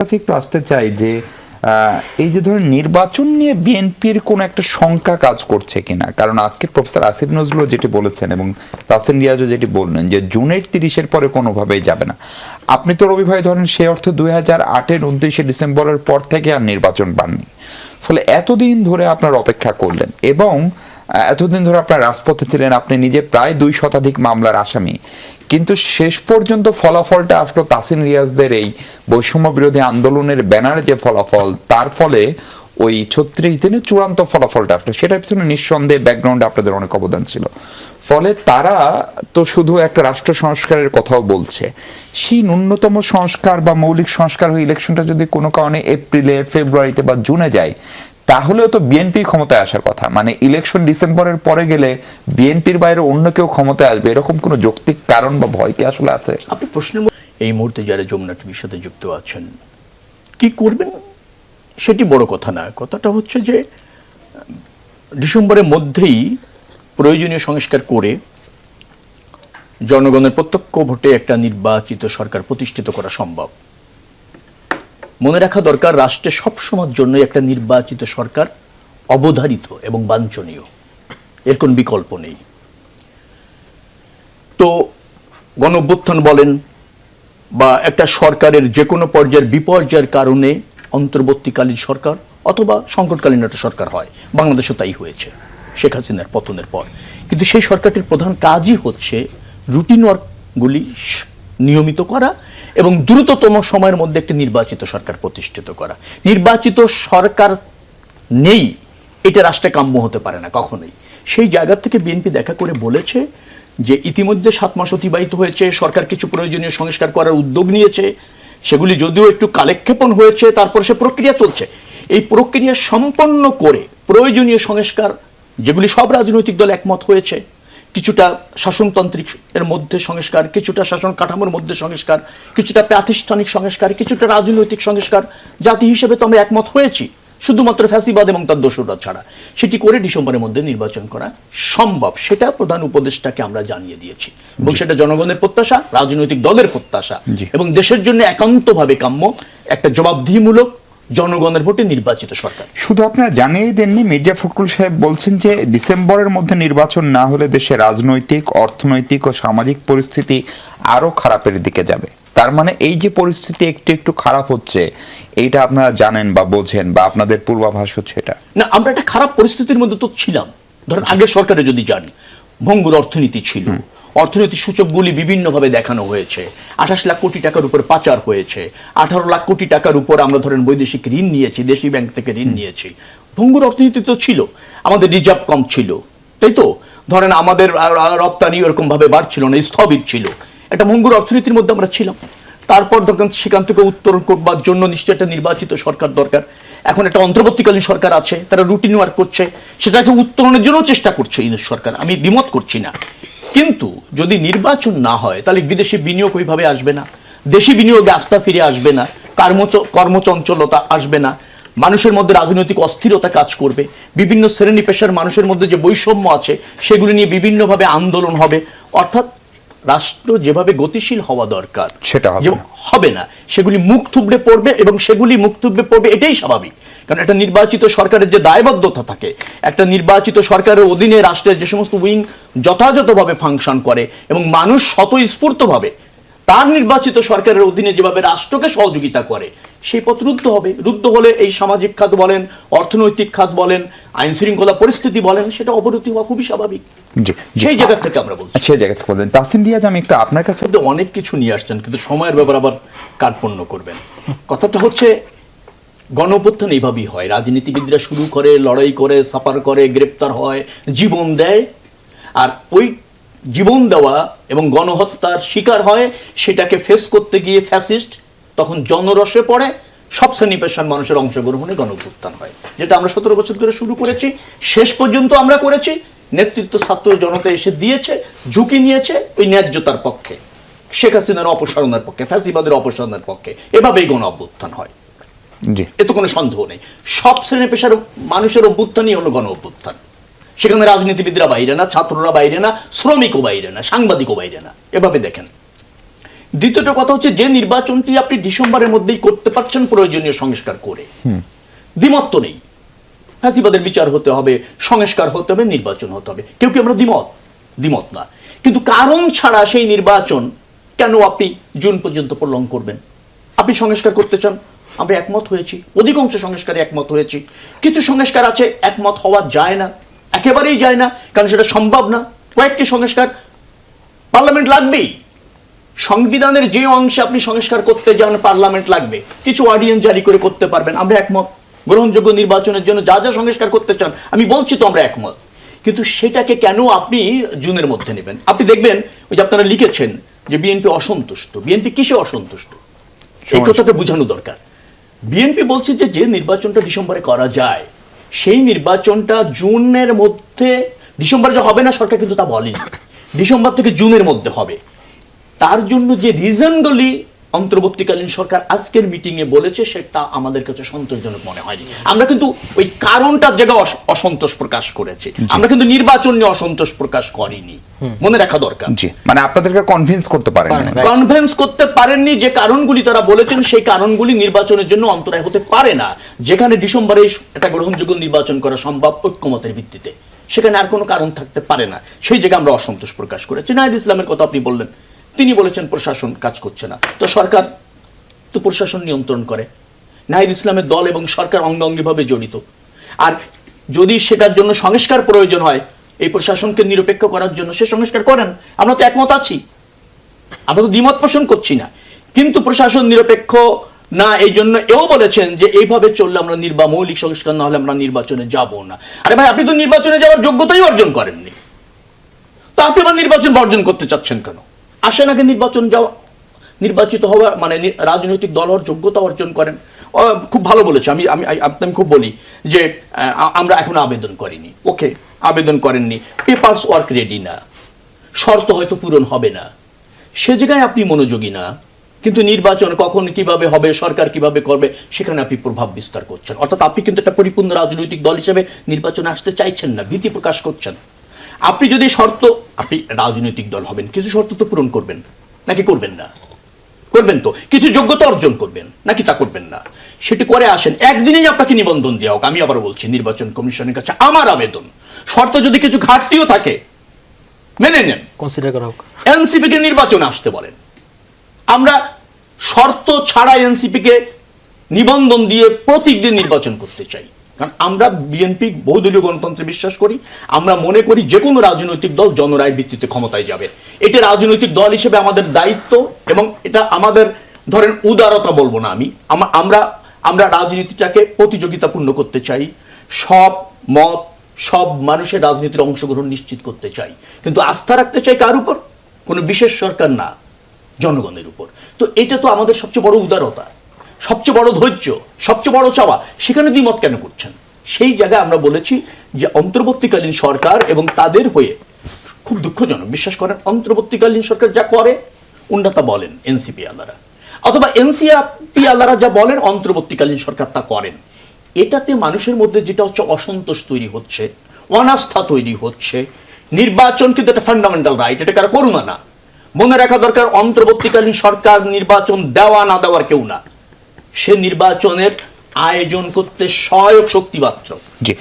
কাছে একটু আসতে চাই যে এই যে ধরুন নির্বাচন নিয়ে বিএনপির কোনো একটা শঙ্কা কাজ করছে কিনা? কারণ আজকে প্রফেসর আসিফ নজরুল যেটি বলেছেন এবং তাসিন রিয়াজও যেটি বললেন যে, জুনের তিরিশের পরে কোনোভাবেই যাবে না। আপনি তো রবি ভাই ধরেন সে অর্থে দুই হাজার আটের উনত্রিশে ডিসেম্বরের পর থেকে আর নির্বাচন পাননি। ফলে এতদিন ধরে আপনার অপেক্ষা করলেন এবং এতদিন ধরে আপনার রাজপথে ছিলেন, আপনি নিজে প্রায় দুই শতাধিক মামলার আসামি। কিন্তু শেষ পর্যন্ত ফলাফলটা আসলো তাসিন রিয়াজদের এই বৈষম্য বিরোধী আন্দোলনের ব্যানারে যে ফলাফল, তার ফলে ওই ছত্রিশ দিনে চূড়ান্ত ফলাফলটা আসলো। সেটার পিছনে নিঃসন্দেহে ব্যাকগ্রাউন্ডে আপনাদের অনেক অবদান ছিল। ফলে তারা তো শুধু একটা রাষ্ট্র সংস্কারের কথাও বলছে। সেই ন্যূনতম সংস্কার বা মৌলিক সংস্কার হয়ে ইলেকশনটা যদি কোনো কারণে এপ্রিলে, ফেব্রুয়ারিতে বা জুনে যায় তাহলেও তো বিএনপি ক্ষমতায় আসার কথা। মানে ইলেকশন ডিসেম্বরের পরে গেলে বিএনপির বাইরে অন্য কেউ ক্ষমতায় আসবে, এরকম কোনো যৌক্তিক কারণ বা ভয় কি আসলে আছে? আপনি প্রশ্নের এই মুহূর্তে যারা যমুনা টিভির সাথে যুক্ত আছেন, কি করবেন? সেটি বড় কথা না। কথাটা হচ্ছে যে, ডিসেম্বরের মধ্যেই প্রয়োজনীয় সংস্কার করে জনগণের প্রত্যক্ষ ভোটে একটা নির্বাচিত সরকার প্রতিষ্ঠিত করা সম্ভব। মনে রাখা দরকার, রাষ্ট্রে সবসময়ের জন্য একটা নির্বাচিত সরকার অবধারিত এবং বাঞ্ছনীয়। এর কোন বিকল্প নেই। তো গণ বলেন বা একটা সরকারের যে কোনো পর্যায়ের বিপর্যয়ের কারণে অন্তর্বর্তীকালীন সরকার অথবা সংকটকালীন একটা সরকার হয়। বাংলাদেশও তাই হয়েছে, শেখ হাসিনার পতনের পর। কিন্তু সেই সরকারটির প্রধান কাজই হচ্ছে রুটিন ওয়ার্কগুলি নিয়মিত করা এবং দ্রুততম সময়ের মধ্যে একটি নির্বাচিত সরকার প্রতিষ্ঠিত করা। নির্বাচিত সরকার নেই, এটা রাষ্ট্রে কাম্য হতে পারে না, কখনোই। সেই জায়গা থেকে বিএনপি দেখা করে বলেছে যে ইতিমধ্যে সাত মাস অতিবাহিত হয়েছে, সরকার কিছু প্রয়োজনীয় সংস্কার করার উদ্যোগ নিয়েছে, সেগুলি যদিও একটু কালেক্ষেপণ হয়েছে, তারপর সে প্রক্রিয়া চলছে। এই প্রক্রিয়া সম্পন্ন করে প্রয়োজনীয় সংস্কার, যেগুলি সব রাজনৈতিক দল একমত হয়েছে কিছুটা শাসনতান্ত্রিক এর মধ্যে সংস্কার কিছুটা শাসন কাঠামোর মধ্যে সংস্কার কিছুটা প্রাতিষ্ঠানিক সংস্কার কিছুটা রাজনৈতিক সংস্কার জাতি হিসেবে তো আমরা একমত হয়েছি। শুধুমাত্র ফ্যাসিবাদ এবং তার দোষরা ছাড়া। সেটি করে ডিসেম্বরের মধ্যে নির্বাচন করা সম্ভব। সেটা প্রধান উপদেষ্টাকে আমরা জানিয়ে দিয়েছি। এবং সেটা জনগণের প্রত্যাশা রাজনৈতিক দলের প্রত্যাশা এবং দেশের জন্য একান্তভাবে কাম্য একটা জবাবদিহিমূলক জনগণের ভোটে নির্বাচিত সরকার। শুধু আপনারা জানিয়ে দেননি মির্জা ফখরুল সাহেব বলছেন যে ডিসেম্বরের মধ্যে নির্বাচন না হলে দেশের রাজনৈতিক অর্থনৈতিক ও সামাজিক পরিস্থিতি আরও খারাপের দিকে যাবে। তার মানে এই যে পরিস্থিতি একটু একটু খারাপ হচ্ছে এইটা আপনারা জানেন বা বোঝেন বা আপনাদের পূর্বাভাস হচ্ছে এটা। না আমরা একটা খারাপ পরিস্থিতির মধ্যে তো ছিলাম। ধরেন আগের সরকারে যদি যান ভঙ্গুর অর্থনীতি ছিল অর্থনৈতিক সূচকগুলি বিভিন্নভাবে দেখানো হয়েছে। আঠাশ লাখ কোটি টাকার উপর পাচার হয়েছে। আঠারো লাখ কোটি টাকার উপর আমরা ধরেন বৈদেশিক ঋণ নিয়েছি, দেশি ব্যাংক থেকে ঋণ নিয়েছি। ভঙ্গুর অর্থনীতি তো ছিল, আমাদের রিজার্ভ কম ছিল, তাই তো? ধরেন আমাদের রপ্তানি ওরকম ভাবে বাড়ছিল না, স্থবির ছিল। একটা ভঙ্গুর অর্থনীতির মধ্যে আমরা ছিলাম। তারপর ধরেন সেখান থেকে উত্তরণ করবার জন্য নিশ্চয়ই একটা নির্বাচিত সরকার দরকার। এখন একটা অন্তর্বর্তীকালীন সরকার আছে, তারা রুটিন ওয়ার্ক করছে, সেটাকে উত্তরণের জন্য চেষ্টা করছে ইউনুস সরকার। আমি দ্বিমত করছি না। কিন্তু যদি নির্বাচন না হয় তাহলে বিদেশি বিনিয়োগ ওইভাবে আসবে না। দেশি বিনিয়োগে আস্থা ফিরে আসবে না কর্মচ কর্মচঞ্চলতা আসবে না মানুষের মধ্যে রাজনৈতিক অস্থিরতা কাজ করবে। বিভিন্ন শ্রেণি পেশার মানুষের মধ্যে যে বৈষম্য আছে সেগুলি নিয়ে বিভিন্নভাবে আন্দোলন হবে। অর্থাৎ রাষ্ট্র যেভাবে গতিশীল হওয়া দরকার সেটা হবে না। সেগুলি মুখ থুবড়ে পড়বে এবং সেগুলি মুখ থুবড়ে পড়বে এটাই স্বাভাবিক। কারণ একটা নির্বাচিত সরকারের যে দায়বদ্ধতা থাকে একটা নির্বাচিত সরকারের অধীনে রাষ্ট্রের যে সমস্ত উইং যথাযথভাবে ফাংশন করে এবং মানুষ স্বতঃস্ফূর্তভাবে তার নির্বাচিত সরকারের অধীনে যেভাবে রাষ্ট্রকে সহযোগিতা করে সেই পথ রুদ্ধ হবে। রুদ্ধ হলে এই সামাজিক খাত বলেন অর্থনৈতিক খাত বলেন আইন শৃঙ্খলা পরিস্থিতি বলেন সেটা অবনতি হওয়া খুবই স্বাভাবিক। সেই জায়গা থেকে আমরা বলছি। সেই জায়গা থেকে বললেন। তাসিন রিয়াজ আমি একটু আপনার কাছে অনেক কিছু নিয়ে আসছেন কিন্তু সময়ের ব্যাপার আবার কার্পণ্য করবেন। কথাটা হচ্ছে গণঅভ্যুত্থান এইভাবেই হয়। রাজনীতিবিদরা শুরু করে, লড়াই করে সাফার করে, গ্রেপ্তার হয়, জীবন দেয়। আর ওই জীবন দেওয়া এবং গণহত্যার শিকার হয়, সেটাকে ফেস করতে গিয়ে ফ্যাসিস্ট তখন জনরসে পড়ে, সব শ্রেণি পেশার মানুষের অংশগ্রহণে গণঅভ্যুত্থান হয়। যেটা আমরা সতেরো বছর ধরে শুরু করেছি, শেষ পর্যন্ত আমরা করেছি, নেতৃত্ব ছাত্র জনতা এসে দিয়েছে, ঝুঁকি নিয়েছে ওই ন্যায্যতার পক্ষে। শেখ হাসিনার অপসারণের পক্ষে, ফ্যাসিবাদের অপসারণের পক্ষে। এভাবেই গণ অভ্যুত্থান হয়। এতে কোনো সন্দেহ নেই। সব শ্রেণি পেশার মানুষের অভ্যুত্থানই হলো গণ অভ্যুত্থান সেখানে রাজনীতিবিদরা বাইরে না ছাত্ররা বাইরে না শ্রমিকও বাইরে না সাংবাদিকও বাইরে না। এভাবে দেখেন। দ্বিতীয়টা কথা হচ্ছে যে নির্বাচনটি আপনি ডিসেম্বরের মধ্যেই করতে পারছেন প্রয়োজনীয় সংস্কার করে। দ্বিমত তো নেই। ফ্যাসিবাদের বিচার হতে হবে সংস্কার হতে হবে নির্বাচন হতে হবে। কেউ কি আমরা দ্বিমত? দ্বিমত না। কিন্তু কারণ ছাড়া সেই নির্বাচন কেন আপনি জুন পর্যন্ত প্রলং করবেন? আপনি সংস্কার করতে চান? আমরা একমত হয়েছি অধিকাংশ সংস্কারে একমত হয়েছি। কিছু সংস্কার আছে একমত হওয়া যায় না একেবারেই যায় না কারণ সেটা সম্ভব না। কয়েকটি সংস্কার পার্লামেন্ট লাগবেই। সংবিধানের যে অংশে আপনি সংস্কার করতে যান পার্লামেন্ট লাগবে। কিছু অর্ডিয়েন্স জারি করে করতে পারবেন আমরা একমত। গ্রহণযোগ্য নির্বাচনের জন্য যা যা সংস্কার করতে চান আমি বলছি তো আমরা একমত। কিন্তু সেটাকে কেন আপনি জুনের মধ্যে নেবেন? আপনি দেখবেন ওই যে আপনারা লিখেছেন যে বিএনপি অসন্তুষ্ট। বিএনপি কিসে অসন্তুষ্ট? এই কথাটা বোঝানো দরকার। বিএনপি বলছে যে যে নির্বাচনটা ডিসেম্বরে করা যায়, সেই নির্বাচনটা জুনের মধ্যে, ডিসেম্বরে যে হবে না, সরকার কিন্তু তা বলেনি। ডিসেম্বর থেকে জুনের মধ্যে হবে। তার জন্য যে রিজনগুলি অন্তর্বর্তীকালীন সরকার আজকের মিটিং এ বলেছে সেটা আমাদের কাছে সন্তোষজনক মনে হয়নি। আমরা কিন্তু ওই কারণটার জায়গায় অসন্তোষ প্রকাশ করেছি। আমরা কিন্তু নির্বাচন নিয়ে অসন্তোষ প্রকাশ করিনি। মনে রাখা দরকার। জি মানে আপনাদেরকে কনভিন্স করতে পারেন. কনভেন্স করতে পারেননি যে কারণগুলি তারা বলেছেন সেই কারণগুলি নির্বাচনের জন্য অন্তরায় হতে পারে না। যেখানে ডিসেম্বরে একটা গ্রহণযোগ্য নির্বাচন করা সম্ভব ঐক্যমতের ভিত্তিতে। সেখানে আর কোনো কারণ থাকতে পারে না। সেই জায়গায় আমরা অসন্তোষ প্রকাশ করেছি। নাহিদ ইসলামের কথা আপনি বললেন। তিনি বলেছেন প্রশাসন কাজ করছে না। তো সরকার তো প্রশাসন নিয়ন্ত্রণ করে। নাহিদ ইসলামের দল এবং সরকার অঙ্গাঙ্গিভাবে জড়িত। আর যদি সেটার জন্য সংস্কার প্রয়োজন হয়, এই প্রশাসনকে নিরপেক্ষ করার জন্য সে সংস্কার করেন। আমরা তো একমত আছি। আমরা তো দ্বিমত পোষণ করছি না। কিন্তু প্রশাসন নিরপেক্ষ না, এই জন্য এও বলেছেন যে এইভাবে চললে আমরা নির্বা, মৌলিক সংস্কার না হলে আমরা নির্বাচনে যাব না। আরে ভাই, আপনি তো নির্বাচনে যাওয়ার যোগ্যতাই অর্জন করেননি। তো আপনি আবার নির্বাচন বর্জন করতে চাচ্ছেন কেন? আসেন আগে নির্বাচন যাওয়া? নির্বাচিত হওয়া মানে রাজনৈতিক দল হওয়ার যোগ্যতা অর্জন করেন। খুব ভালো বলেছে। আমি আমি আমি খুব বলি যে আমরা এখন আবেদন করিনি। ওকে, আবেদন করেননি। পেপারস ওয়ার্ক রেডি না। শর্ত হয়তো পূরণ হবে না। সে জায়গায় আপনি মনোযোগী না। কিন্তু নির্বাচন কখন কীভাবে হবে, সরকার কীভাবে করবে, সেখানে আপনি প্রভাব বিস্তার করছেন। অর্থাৎ আপনি কিন্তু একটা পরিপূর্ণ রাজনৈতিক দল হিসেবে নির্বাচনে আসতে চাইছেন না, ভীতি প্রকাশ করছেন। আপনি যদি শর্ত আপনি রাজনৈতিক দল হবেন কিছু শর্ত তো পূরণ করবেন নাকি করবেন না? করবেন তো কিছু যোগ্যতা অর্জন করবেন নাকি তা করবেন না? সেটি করে আসেন একদিনেই আপনাকে নিবন্ধন দেওয়া হোক আমি আবার বলছি নির্বাচন কমিশনের কাছে আমার আবেদন। শর্ত যদি কিছু ঘাটতিও থাকে মেনে নেন। কনসিডার করা হোক। এনসিপি কে নির্বাচনে আসতে বলেন। আমরা শর্ত ছাড়া এনসিপি কে নিবন্ধন দিয়ে প্রতিদিন নির্বাচন করতে চাই। কারণ আমরা বিএনপি বহুদলীয় গণতন্ত্রে বিশ্বাস করি, আমরা মনে করি যে কোনো রাজনৈতিক দল জনরায় ভিত্তিতে ক্ষমতায় যাবে। এটা রাজনৈতিক দল হিসেবে আমাদের দায়িত্ব এবং এটা আমাদের, ধরেন, উদারতা বলব না আমি, আমরা আমরা রাজনীতিটাকে প্রতিযোগিতাপূর্ণ করতে চাই। সব মত, সব মানুষের রাজনীতির অংশগ্রহণ নিশ্চিত করতে চাই। কিন্তু আস্থা রাখতে চাই কার উপর? কোনো বিশেষ সরকার না, জনগণের উপর। তো এটা তো আমাদের সবচেয়ে বড় উদারতা। সবচেয়ে বড় ধৈর্য, সবচেয়ে বড় চাওয়া, সেখানে দ্বিমত কেন করছেন? সেই জায়গায় আমরা বলেছি যে অন্তর্বর্তীকালীন সরকার এবং তাদের হয়ে খুব দুঃখজনক, বিশ্বাস করেন, অন্তর্বর্তীকালীন সরকার যা করে উন্নতা বলেন এনসিপি আলারা। অথবা এনসিপি আলারা যা বলেন, অন্তর্বর্তীকালীন সরকার তা করেন। এটাতে মানুষের মধ্যে যেটা হচ্ছে অসন্তোষ তৈরি হচ্ছে, অনাস্থা তৈরি হচ্ছে। নির্বাচন কিন্তু একটা ফান্ডামেন্টাল রাইট এটা কারও করুণা না। মনে রাখা দরকার, অন্তর্বর্তীকালীন সরকার নির্বাচন দেওয়া না দেওয়ার কেউ না। সে নির্বাচনের আয়োজন করতে সহায়ক শক্তি মাত্র জি।